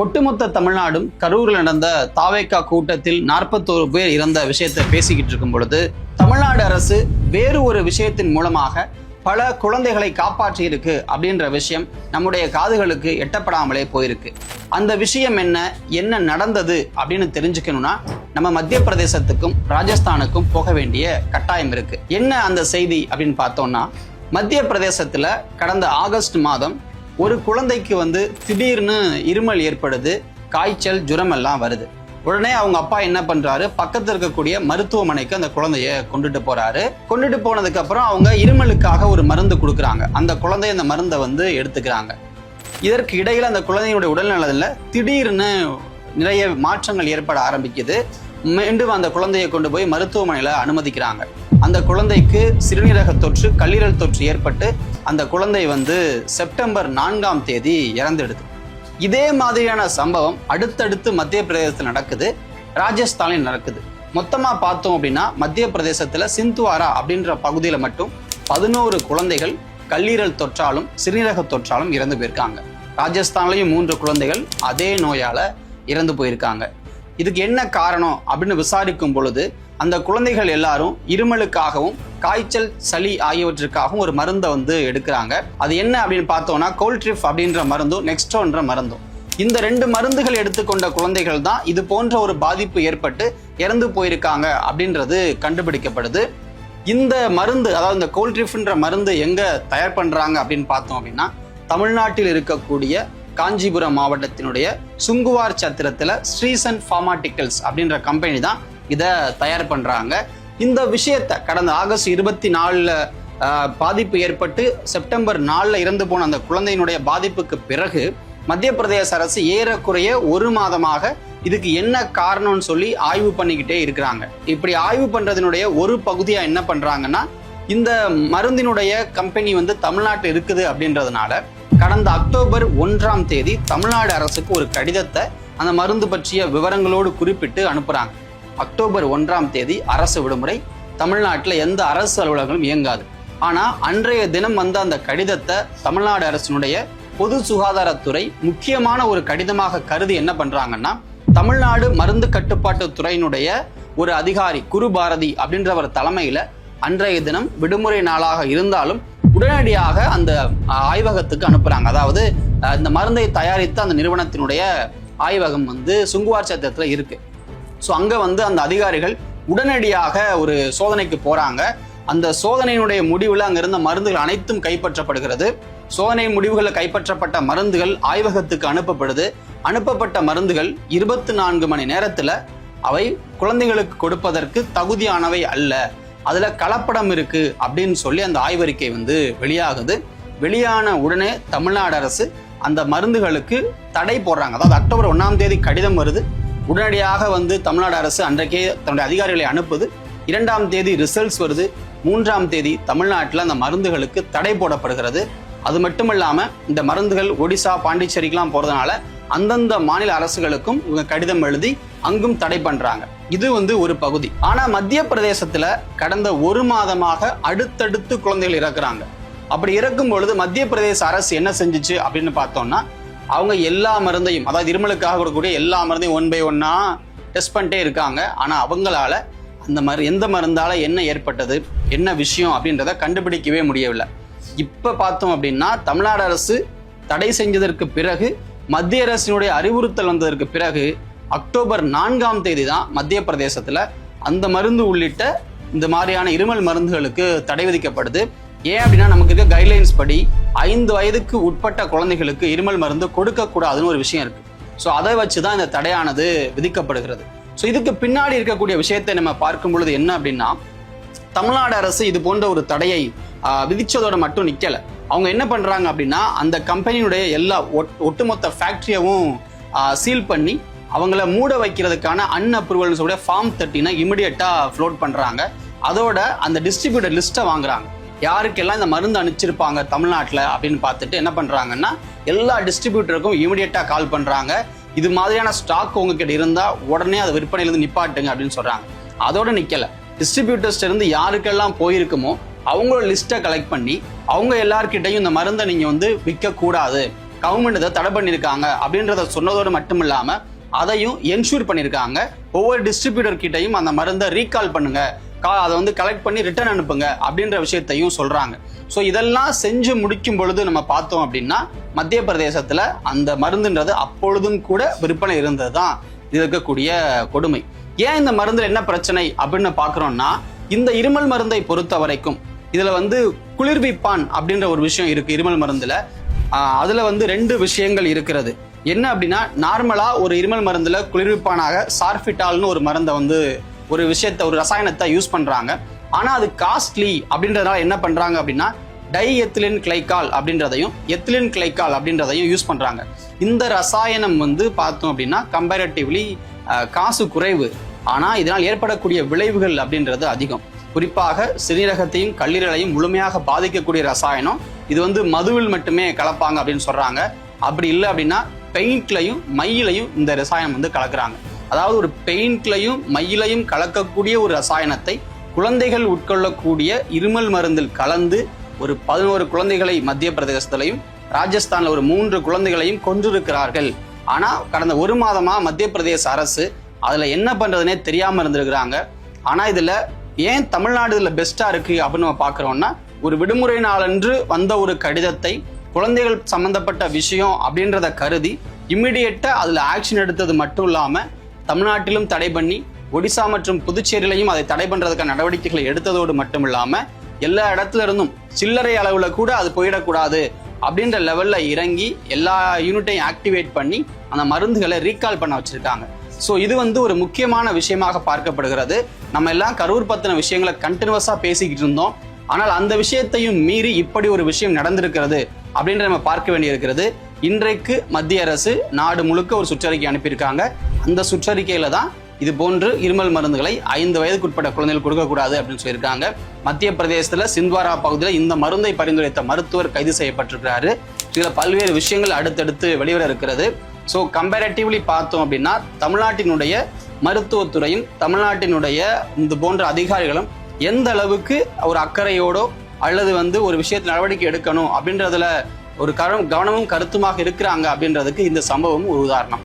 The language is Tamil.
ஒட்டுமொத்த தமிழ்நாடும் கரூரில் நடந்த தாவேக்கா கூட்டத்தில் நாற்பத்தோரு பேர் இறந்த விஷயத்தை பேசிக்கிட்டு இருக்கும் பொழுது தமிழ்நாடு அரசு வேறு ஒரு விஷயத்தின் மூலமாக பல குழந்தைகளை காப்பாற்றி இருக்கு அப்படின்ற விஷயம் நம்முடைய காதுகளுக்கு எட்டப்படாமலே போயிருக்கு. அந்த விஷயம் என்ன என்ன நடந்தது அப்படின்னு தெரிஞ்சுக்கணும்னா நம்ம மத்திய பிரதேசத்துக்கும் ராஜஸ்தானுக்கும் போக வேண்டிய கட்டாயம் இருக்கு. என்ன அந்த செய்தி அப்படின்னு பார்த்தோம்னா மத்திய பிரதேசத்தில் கடந்த ஆகஸ்ட் மாதம் ஒரு குழந்தைக்கு வந்து திடீர்னு இருமல் ஏற்படுது காய்ச்சல் ஜுரம் எல்லாம் வருது. உடனே அவங்க அப்பா என்ன பண்றாரு? பக்கத்தில் இருக்கக்கூடிய மருத்துவமனைக்கு அந்த குழந்தைய கொண்டுட்டு போறாரு. கொண்டுட்டு போனதுக்கு அப்புறம் அவங்க இருமலுக்காக ஒரு மருந்து கொடுக்குறாங்க. அந்த குழந்தை அந்த மருந்தை வந்து எடுத்துக்கிறாங்க. இதற்கு இடையில அந்த குழந்தையினுடைய உடல்நலத்தில் திடீர்னு நிறைய மாற்றங்கள் ஏற்பட ஆரம்பிக்குது. மீண்டும் அந்த குழந்தையை கொண்டு போய் மருத்துவமனையில் அனுமதிக்கிறாங்க. அந்த குழந்தைக்கு சிறுநீரக தொற்று கல்லீரல் தொற்று ஏற்பட்டு அந்த குழந்தை வந்து செப்டம்பர் நான்காம் தேதி இறந்துடுது. இதே மாதிரியான சம்பவம் அடுத்தடுத்து மத்திய பிரதேசத்தில் நடக்குது ராஜஸ்தானில் நடக்குது. மொத்தமாக பார்த்தோம் அப்படின்னா மத்திய பிரதேசத்தில் சிந்துவாரா அப்படின்ற பகுதியில் மட்டும் பதினோரு குழந்தைகள் கல்லீரல் தொற்றாலும் சிறுநீரக தொற்றாலும் இறந்து போயிருக்காங்க. ராஜஸ்தான்லேயும் மூன்று குழந்தைகள் அதே நோயால் இறந்து போயிருக்காங்க. இதுக்கு என்ன காரணம் அப்படின்னு விசாரிக்கும் பொழுது அந்த குழந்தைகள் எல்லாரும் இருமலுக்காகவும் காய்ச்சல் சளி ஆகியவற்றுக்காகவும் ஒரு மருந்தை வந்து எடுக்கிறாங்க. அது என்ன அப்படின்னு பார்த்தோம்னா கோல்ட்ரிஃப் அப்படின்ற மருந்தும் நெக்ஸ்ட்ரோன்ற மருந்தும். இந்த ரெண்டு மருந்துகள் எடுத்துக்கொண்ட குழந்தைகள் தான் இது போன்ற ஒரு பாதிப்பு ஏற்பட்டு இறந்து போயிருக்காங்க அப்படின்றது கண்டுபிடிக்கப்படுது. இந்த மருந்து அதாவது இந்த கோல்ட்ரிஃப்ன்ற மருந்து எங்க தயார் பண்றாங்க அப்படின்னு பார்த்தோம் அப்படின்னா தமிழ்நாட்டில் இருக்கக்கூடிய காஞ்சிபுரம் மாவட்டத்தினுடைய சுங்குவார் சத்திரத்தில் ஸ்ரீசன் ஃபார்மாட்டிக்கல்ஸ் அப்படின்ற கம்பெனி தான் இதை தயார் பண்ணுறாங்க இந்த விஷயத்தை கடந்த ஆகஸ்ட் இருபத்தி நாலில் பாதிப்பு ஏற்பட்டு செப்டம்பர் நாலில் இறந்து போன அந்த குழந்தையினுடைய பாதிப்புக்கு பிறகு மத்திய பிரதேச அரசு ஏறக்குறைய ஒரு மாதமாக இதுக்கு என்ன காரணம்னு சொல்லி ஆய்வு பண்ணிக்கிட்டே இருக்கிறாங்க. இப்படி ஆய்வு பண்ணுறதுனுடைய ஒரு பகுதியாக என்ன பண்ணுறாங்கன்னா இந்த மருந்தினுடைய கம்பெனி வந்து தமிழ்நாட்டில் இருக்குது அப்படின்றதுனால கடந்த அக்டோபர் ஒன்றாம் தேதி தமிழ்நாடு அரசுக்கு ஒரு கடிதத்தை அந்த மருந்து பற்றிய விவரங்களோடு குறிப்பிட்டு அனுப்புறாங்க. அக்டோபர் ஒன்றாம் தேதி அரசு விடுமுறை தமிழ்நாட்டில் எந்த அரசு அலுவலகங்களும் இயங்காது. ஆனால் அன்றைய தினம் வந்த அந்த கடிதத்தை தமிழ்நாடு அரசினுடைய பொது சுகாதாரத்துறை முக்கியமான ஒரு கடிதமாக கருதி என்ன பண்ணுறாங்கன்னா தமிழ்நாடு மருந்து கட்டுப்பாட்டு துறையினுடைய ஒரு அதிகாரி குரு பாரதி அப்படின்றவர் தலைமையில் அன்றைய தினம் விடுமுறை நாளாக இருந்தாலும் உடனடியாக அந்த ஆய்வகத்துக்கு அனுப்புறாங்க. அதாவது இந்த மருந்தை தயாரித்த அந்த நிறுவனத்தினுடைய ஆய்வகம் வந்து சுங்குவார் சத்திரத்துல இருக்கு. ஸோ அங்க வந்து அந்த அதிகாரிகள் உடனடியாக ஒரு சோதனைக்கு போறாங்க. அந்த சோதனையினுடைய முடிவில் அங்கே இருந்த மருந்துகள் அனைத்தும் கைப்பற்றப்படுகிறது. சோதனை முடிவுகளில் கைப்பற்றப்பட்ட மருந்துகள் ஆய்வகத்துக்கு அனுப்பப்படுது. அனுப்பப்பட்ட மருந்துகள் இருபத்தி நான்கு மணி நேரத்தில் அவை குழந்தைகளுக்கு கொடுப்பதற்கு தகுதியானவை அல்ல. அதில் கலப்படம் இருக்கு அப்படின்னு சொல்லி அந்த ஆய்வறிக்கை வந்து வெளியாகுது. வெளியான உடனே தமிழ்நாடு அரசு அந்த மருந்துகளுக்கு தடை போடுறாங்க. அதாவது அக்டோபர் ஒன்றாம் தேதி கடிதம் வருது. உடனடியாக வந்து தமிழ்நாடு அரசு அன்றைக்கே தன்னுடைய அதிகாரிகளை அனுப்புது. இரண்டாம் தேதி ரிசல்ட்ஸ் வருது. மூன்றாம் தேதி தமிழ்நாட்டில் அந்த மருந்துகளுக்கு தடை போடப்படுகிறது. அது மட்டும் இல்லாமல் இந்த மருந்துகள் ஒடிசா பாண்டிச்சேரிக்கெலாம் போகிறதுனால அந்தந்த மாநில அரசுகளுக்கும் இவங்க கடிதம் எழுதி அங்கும் தடை பண்றாங்க. இது வந்து ஒரு பகுதி. ஆனா மத்திய பிரதேசத்துல கடந்த ஒரு மாதமாக அடுத்தடுத்து குழந்தைகள் இறக்குறாங்க. அப்படி இறக்கும் பொழுது மத்திய பிரதேச அரசு என்ன செஞ்சுச்சு அப்படின்னு பார்த்தோம்னா அவங்க எல்லா மருந்தையும் அதாவது இருமலுக்காக கொடுக்கக்கூடிய எல்லா மருந்தையும் ஒன் பை ஒன்னா டெஸ்ட் பண்ணிட்டே இருக்காங்க. ஆனா அவங்களால அந்த மரு எந்த மருந்தால என்ன ஏற்பட்டது என்ன விஷயம் அப்படின்றத கண்டுபிடிக்கவே முடியவில்லை. இப்ப பார்த்தோம் அப்படின்னா தமிழ்நாடு அரசு தடை செஞ்சதற்கு பிறகு மத்திய அரசினுடைய அறிவுறுத்தல் வந்ததற்கு பிறகு அக்டோபர் நான்காம் தேதி தான் மத்திய பிரதேசத்தில் அந்த மருந்து உள்ளிட்ட இந்த மாதிரியான இருமல் மருந்துகளுக்கு தடை விதிக்கப்படுது. ஏன் அப்படின்னா நமக்கு இருக்க கைட்லைன்ஸ் படி ஐந்து வயதுக்கு உட்பட்ட குழந்தைகளுக்கு இருமல் மருந்து கொடுக்கக்கூடாதுன்னு ஒரு விஷயம் இருக்கு. ஸோ அதை வச்சு தான் இந்த தடையானது விதிக்கப்படுகிறது. ஸோ இதுக்கு பின்னாடி இருக்கக்கூடிய விஷயத்தை நம்ம பார்க்கும் பொழுது என்ன அப்படின்னா தமிழ்நாடு அரசு இது போன்ற ஒரு தடையை விதிச்சதோட மட்டும் நிக்கல. அவங்க என்ன பண்றாங்க அப்படின்னா அந்த கம்பெனியுடைய எல்லா ஒட்- ஒட்டுமொத்த ஃபேக்டரியவும் சீல் பண்ணி அவங்கள மூட வைக்கிறதுக்கான அன் அப்ரூவல் சொல்லக்கூடிய ஃபார்ம் தேர்ட்டினை இமிடியட்டா ஃப்ளோட் பண்றாங்க. அதோட அந்த டிஸ்ட்ரிபியூட்டர் லிஸ்ட்டை வாங்குறாங்க. யாருக்கெல்லாம் இந்த மருந்து அனுப்பிச்சிருப்பாங்க தமிழ்நாட்டில் அப்படின்னு பார்த்துட்டு என்ன பண்ணுறாங்கன்னா எல்லா டிஸ்ட்ரிபியூட்டருக்கும் இமிடியட்டாக கால் பண்ணுறாங்க இது மாதிரியான ஸ்டாக் உங்ககிட்ட இருந்தால் உடனே அதை விற்பனையிலிருந்து நிப்பாட்டுங்க அப்படின்னு சொல்கிறாங்க அதோட நிற்கலை டிஸ்ட்ரிபியூட்டர்ஸ்ல இருந்து யாருக்கெல்லாம் போயிருக்குமோ அவங்களோட லிஸ்ட்டை கலெக்ட் பண்ணி அவங்க எல்லார்கிட்டையும் இந்த மருந்தை நீங்க வந்து விற்க கூடாது கவர்மெண்ட் இதை தடை பண்ணியிருக்காங்க அப்படின்றத சொன்னதோடு மட்டும் இல்லாம அதையும் என்ஷூர் பண்ணியிருக்காங்க. ஒவ்வொரு டிஸ்ட்ரிபியூட்டர் கிட்டையும் அந்த மருந்தை ரீகால் பண்ணுங்க. கா- அதை வந்து கலெக்ட் பண்ணி ரிட்டர்ன் அனுப்புங்க அப்படின்ற விஷயத்தையும் சொல்றாங்க. ஸோ இதெல்லாம் செஞ்சு முடிக்கும் பொழுது நம்ம பார்த்தோம் அப்படின்னா மத்திய பிரதேசத்துல அந்த மருந்துன்றது அப்பொழுதும் கூட விற்பனை இருந்தது தான் இருக்கக்கூடிய கொடுமை. ஏன் இந்த மருந்தில் என்ன பிரச்சனை அப்படின்னு பார்க்குறோம்னா இந்த இருமல் மருந்தை பொறுத்த வரைக்கும் இதில் வந்து குளிர்விப்பான் அப்படின்ற ஒரு விஷயம் இருக்குது இருமல் மருந்தில். அதில் வந்து ரெண்டு விஷயங்கள் இருக்கிறது. என்ன அப்படின்னா நார்மலாக ஒரு இருமல் மருந்தில் குளிர்விப்பானாக சார்ஃபிட்டால்னு ஒரு மருந்தை வந்து ஒரு விஷயத்த ஒரு ரசாயனத்தை யூஸ் பண்ணுறாங்க ஆனால் அது காஸ்ட்லி அப்படின்றதுனால என்ன பண்ணுறாங்க அப்படின்னா டை எத்திலின் கிளைக்கால் அப்படின்றதையும் எத்திலின் கிளைக்கால் அப்படின்றதையும் யூஸ் பண்ணுறாங்க இந்த ரசாயனம் வந்து பார்த்தோம் அப்படின்னா கம்பேரட்டிவ்லி காசு குறைவு. ஆனால் இதனால் ஏற்படக்கூடிய விளைவுகள் அப்படின்றது அதிகம். குறிப்பாக சிறுநீரகத்தையும் கல்லீரலையும் முழுமையாக பாதிக்கக்கூடிய ரசாயனம் இது வந்து மதுவில் மட்டுமே கலப்பாங்க அப்படின்னு சொல்கிறாங்க அப்படி இல்லை அப்படின்னா பெயிண்ட்லையும் மையிலையும் இந்த ரசாயனம் வந்து கலக்குறாங்க. அதாவது ஒரு பெயிண்ட்லையும் மையிலையும் கலக்கக்கூடிய ஒரு ரசாயனத்தை குழந்தைகள் உட்கொள்ளக்கூடிய இருமல் மருந்தில் கலந்து ஒரு பதினோரு குழந்தைகளை மத்திய பிரதேசத்திலையும் ராஜஸ்தானில் ஒரு மூன்று குழந்தைகளையும் கொன்றிருக்கிறார்கள். ஆனால் கடந்த ஒரு மாதமாக மத்திய பிரதேச அரசு அதில் என்ன பண்ணுறதுனே தெரியாமல் இருந்திருக்கிறாங்க. ஆனால் இதில் ஏன் தமிழ்நாடு இதில் பெஸ்ட்டாக இருக்குது அப்படின்னு நம்ம பார்க்குறோன்னா ஒரு விடுமுறை நாளன்று வந்த ஒரு கடிதத்தை குழந்தைகள் சம்மந்தப்பட்ட விஷயம் அப்படின்றத கருதி இம்மிடியட்டா அதில் ஆக்ஷன் எடுத்தது மட்டும் இல்லாமல் தமிழ்நாட்டிலும் தடை பண்ணி ஒடிசா மற்றும் புதுச்சேரியிலையும் அதை தடை பண்ணுறதுக்கான நடவடிக்கைகளை எடுத்ததோடு மட்டும் இல்லாமல் எல்லா இடத்துல இருந்தும் சில்லறை அளவில் கூட அது போயிடக்கூடாது அப்படின்ற லெவலில் இறங்கி எல்லா யூனிட்டையும் ஆக்டிவேட் பண்ணி அந்த மருந்துகளை ரீகால் பண்ண வச்சுருக்காங்க. ஸோ இது வந்து ஒரு முக்கியமான விஷயமாக பார்க்கப்படுகிறது. நம்ம எல்லாம் கரூர் பத்தின விஷயங்களை கண்டினியூஸாக பேசிக்கிட்டு இருந்தோம். ஆனால் அந்த விஷயத்தையும் மீறி இப்படி ஒரு விஷயம் நடந்திருக்கிறது அப்படின்ற நம்ம பார்க்க வேண்டியிருக்கிறது. இன்றைக்கு மத்திய அரசு நாடு முழுக்க ஒரு சுற்றறிக்கை அனுப்பியிருக்காங்க. அந்த சுற்றறிக்கையில தான் இது போன்று இருமல் மருந்துகளை ஐந்து வயதுக்குட்பட்ட குழந்தைகள் கொடுக்கக்கூடாது அப்படின்னு சொல்லியிருக்காங்க. மத்திய பிரதேசத்தில் சிந்த்வாரா பகுதியில் இந்த மருந்தை பரிந்துரைத்த மருத்துவர் கைது செய்யப்பட்டிருக்கிறாரு. இதில் பல்வேறு விஷயங்கள் அடுத்தடுத்து வெளிவர இருக்கிறது. ஸோ கம்பேரட்டிவ்லி பார்த்தோம் அப்படின்னா தமிழ்நாட்டினுடைய மருத்துவத்துறையும் தமிழ்நாட்டினுடைய இந்த போன்ற அதிகாரிகளும் எந்த அளவுக்கு ஒரு அக்கறையோடோ அல்லது வந்து ஒரு விஷயத்தில் நடவடிக்கை எடுக்கணும் அப்படின்றதுல ஒரு கவனமும் கருத்துமாக இருக்கிறாங்க அப்படின்றதுக்கு இந்த சம்பவம் ஒரு உதாரணம்.